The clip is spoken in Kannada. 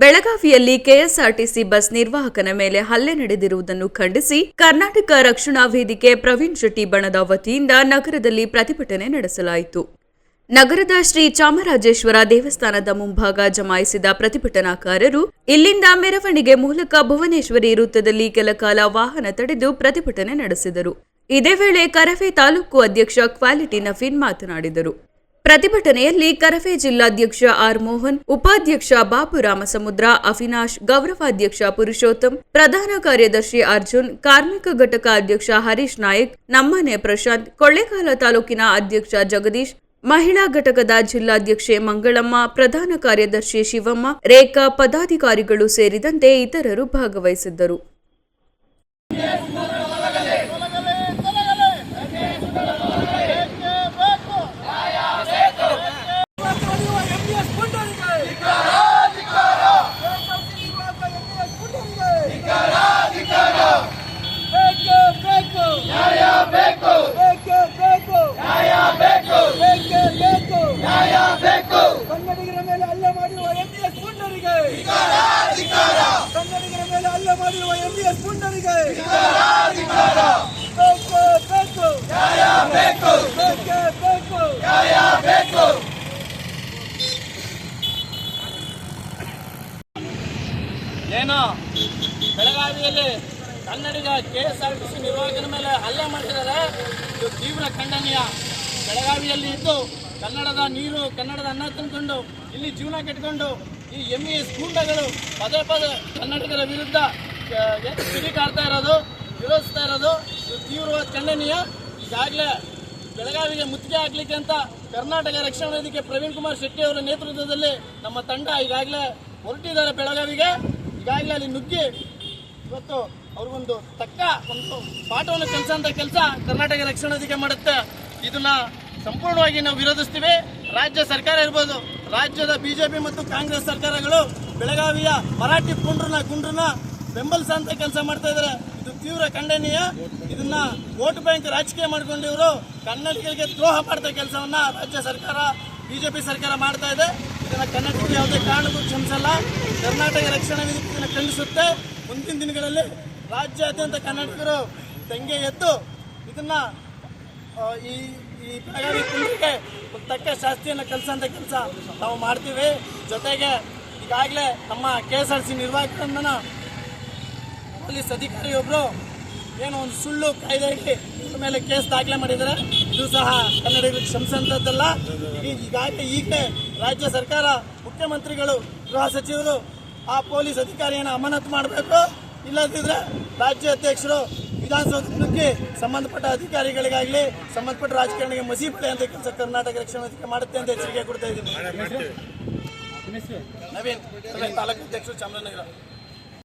ಬೆಳಗಾವಿಯಲ್ಲಿ ಕೆಎಸ್ಆರ್ಟಿಸಿ ಬಸ್ ನಿರ್ವಾಹಕನ ಮೇಲೆ ಹಲ್ಲೆ ನಡೆದಿರುವುದನ್ನು ಖಂಡಿಸಿ ಕರ್ನಾಟಕ ರಕ್ಷಣಾ ವೇದಿಕೆ ಪ್ರವೀಣ್ ಶೆಟ್ಟಿ ಬಣದ ವತಿಯಿಂದ ನಗರದಲ್ಲಿ ಪ್ರತಿಭಟನೆ ನಡೆಸಲಾಯಿತು. ನಗರದ ಶ್ರೀ ಚಾಮರಾಜೇಶ್ವರ ದೇವಸ್ಥಾನದ ಮುಂಭಾಗ ಜಮಾಯಿಸಿದ ಪ್ರತಿಭಟನಾಕಾರರು ಇಲ್ಲಿಂದ ಮೆರವಣಿಗೆ ಮೂಲಕ ಭುವನೇಶ್ವರಿ ವೃತ್ತದಲ್ಲಿ ಕೆಲಕಾಲ ವಾಹನ ತಡೆದು ಪ್ರತಿಭಟನೆ ನಡೆಸಿದರು. ಇದೇ ವೇಳೆ ಕರವೇ ತಾಲೂಕು ಅಧ್ಯಕ್ಷ ಕ್ವಾಲಿಟಿ ನಫೀನ್ ಮಾತನಾಡಿದರು. ಪ್ರತಿಭಟನೆಯಲ್ಲಿ ಕರವೇ ಜಿಲ್ಲಾಧ್ಯಕ್ಷ ಆರ್ ಮೋಹನ್, ಉಪಾಧ್ಯಕ್ಷ ಬಾಬು ರಾಮಸಮುದ್ರ, ಅವಿನಾಶ್, ಗೌರವಾಧ್ಯಕ್ಷ ಪುರುಷೋತ್ತಮ್, ಪ್ರಧಾನ ಕಾರ್ಯದರ್ಶಿ ಅರ್ಜುನ್, ಕಾರ್ಮಿಕ ಘಟಕ ಅಧ್ಯಕ್ಷ ಹರೀಶ್ ನಾಯಕ್, ನಮ್ಮನೆ ಪ್ರಶಾಂತ್, ಕೊಳ್ಳೇಗಾಲ ತಾಲೂಕಿನ ಅಧ್ಯಕ್ಷ ಜಗದೀಶ್, ಮಹಿಳಾ ಘಟಕದ ಜಿಲ್ಲಾಧ್ಯಕ್ಷೆ ಮಂಗಳಮ್ಮ, ಪ್ರಧಾನ ಕಾರ್ಯದರ್ಶಿ ಶಿವಮ್ಮ, ರೇಖಾ ಪದಾಧಿಕಾರಿಗಳು ಸೇರಿದಂತೆ ಇತರರು ಭಾಗವಹಿಸಿದ್ದರು. ಕನ್ನಡಿಗರ ಮೇಲೆ ಹಲ್ಲೆ ಮಾಡಿರುವ ಎಂಬಿಎಸ್ ಪುಂಡರಿಗೆ ಕನ್ನಡಿಗರ ಮೇಲೆ ಹಲ್ಲೆ ಮಾಡಿರುವ ಎಂಬಿಎಸ್ ಪುಂಡರಿಗೆ ಬೇಕು ಬೇಕು. ಬೇಕೇ. ಬೇಕು ಏನು ಬೆಳಗಾವಿಯಲ್ಲಿ ಕನ್ನಡಿಗ K S R T C ನಿರ್ವಾಹಕನ ಮೇಲೆ ಹಲ್ಲೆ ಮಾಡಿದ್ದಾರೆ ಇದು ತೀವ್ರ ಖಂಡನೀಯ. ಬೆಳಗಾವಿಯಲ್ಲಿ ಇದ್ದು ಕನ್ನಡದ ನೀರು, ಕನ್ನಡದ ಅನ್ನ ತುಂಬಿಕೊಂಡು ಇಲ್ಲಿ ಜೀವನ ಕಟ್ಕೊಂಡು, ಈ ಎಂ ಇ ಎಸ್ ಗೂಂಡಗಳು ಪದೇ ಪದೇ ಕನ್ನಡಿಗರ ವಿರುದ್ಧ ಕಿಡಿಕಾಡ್ತಾ ಇರೋದು, ವಿರೋಧಿಸ್ತಾ ಇರೋದು ತೀವ್ರವಾದ ಖಂಡನೀಯ. ಈಗಾಗಲೇ ಬೆಳಗಾವಿಗೆ ಮುತ್ತಿಗೆ ಹಾಕ್ಲಿಕ್ಕೆ ಅಂತ ಕರ್ನಾಟಕ ರಕ್ಷಣಾ ವೇದಿಕೆ ಪ್ರವೀಣ್ ಕುಮಾರ್ ಶೆಟ್ಟಿ ಅವರ ನೇತೃತ್ವದಲ್ಲಿ ನಮ್ಮ ತಂಡ ಈಗಾಗಲೇ ಹೊರಟಿದ್ದಾರೆ ಬೆಳಗಾವಿಗೆ. ಈಗಾಗಲೇ ಅಲ್ಲಿ ನುಗ್ಗಿ ಇವತ್ತು ಅವ್ರಿಗೊಂದು ತಕ್ಕ ಒಂದು ಪಾಠವನ್ನು ಕೆಲಸ ಅಂತ ಕೆಲಸ ಕರ್ನಾಟಕ ರಕ್ಷಣಾ ವೇದಿಕೆ ಮಾಡುತ್ತೆ. ಇದನ್ನ ಸಂಪೂರ್ಣವಾಗಿ ನಾವು ವಿರೋಧಿಸ್ತೀವಿ. ರಾಜ್ಯ ಸರ್ಕಾರ ಇರ್ಬೋದು, ರಾಜ್ಯದ ಬಿಜೆಪಿ ಮತ್ತು ಕಾಂಗ್ರೆಸ್ ಸರ್ಕಾರಗಳು ಬೆಳಗಾವಿಯ ಮರಾಠಿ ಪುಂಡ್ರನ ಗುಂಡ್ರನ್ನ ಬೆಂಬಲಿಸಂತ ಕೆಲಸ ಮಾಡ್ತಾ ಇದ್ದಾರೆ ಇದು ತೀವ್ರ ಖಂಡನೀಯ. ಇದನ್ನ ವೋಟ್ ಬ್ಯಾಂಕ್ ರಾಜಕೀಯ ಮಾಡ್ಕೊಂಡಿವರು ಕನ್ನಡಿಗರಿಗೆ ದ್ರೋಹ ಮಾಡ್ತಾ ಕೆಲಸವನ್ನ ರಾಜ್ಯ ಸರ್ಕಾರ, ಬಿಜೆಪಿ ಸರ್ಕಾರ ಮಾಡ್ತಾ ಇದೆ. ಇದನ್ನ ಕನ್ನಡಿಗರು ಯಾವುದೇ ಕಾರಣಕ್ಕೂ ಕ್ಷಮಿಸಲ್ಲ. ಕರ್ನಾಟಕ ರಕ್ಷಣಾ ವೇದಿಕೆ ಇದನ್ನ ಖಂಡಿಸುತ್ತೆ. ಮುಂದಿನ ದಿನಗಳಲ್ಲಿ ರಾಜ್ಯಾದ್ಯಂತ ಕನ್ನಡಿಗರು ತೆಂಗೆ ಎದ್ದು ಇದನ್ನ ಈ ಈ ಬೆಳಗಾವಿ ಕುಂದರಿಗೆ ಒಂದು ತಕ್ಕ ಶಾಸ್ತಿಯನ್ನು ಕಲಿಸೋಂಥ ಕೆಲಸ ನಾವು ಮಾಡ್ತೀವಿ. ಜೊತೆಗೆ ಈಗಾಗಲೇ ನಮ್ಮ ಕೆ ಎಸ್ ಆರ್ ಸಿ ನಿರ್ವಾಹಕರನ್ನ ಪೊಲೀಸ್ ಅಧಿಕಾರಿಯೊಬ್ಬರು ಏನೋ ಒಂದು ಸುಳ್ಳು ಕಾಯ್ದೆಗೆ ಇದ್ರ ಮೇಲೆ ಕೇಸ್ ದಾಖಲೆ ಮಾಡಿದ್ದಾರೆ. ಇದು ಸಹ ಕನ್ನಡಿಗರಿಗೆ ಕ್ಷಮಿಸಂಥದ್ದಲ್ಲ ಈ- ಈಗಾಗಲೇ ಈಗಲೇ ರಾಜ್ಯ ಸರ್ಕಾರ ಮುಖ್ಯಮಂತ್ರಿಗಳು, ಗೃಹ ಸಚಿವರು ಆ ಪೊಲೀಸ್ ಅಧಿಕಾರಿಯನ್ನು ಅಮಾನತು ಮಾಡಬೇಕು. ಇಲ್ಲದಿದ್ರೆ ರಾಜ್ಯ ಅಧ್ಯಕ್ಷರು ವಿಧಾನಸೌಧ ನುಗ್ಗಿ ಸಂಬಂಧಪಟ್ಟ ಅಧಿಕಾರಿಗಳಿಗಾಗಲಿ ಸಂಬಂಧಪಟ್ಟ ರಾಜಕಾರಣಿಗೆ ಮಸಿ ಅಂತ ಕೆಲಸ ಕರ್ನಾಟಕ ರಕ್ಷಣಾ ವೇದಿಕೆ ಮಾಡುತ್ತೆ ಅಂತ ಎಚ್ಚರಿಕೆ ಕೊಡ್ತಾ ಇದ್ದೀನಿ. ನವೀನ್ ತಾಲೂಕು ಅಧ್ಯಕ್ಷರು ಚಾಮರಾಜನಗರ.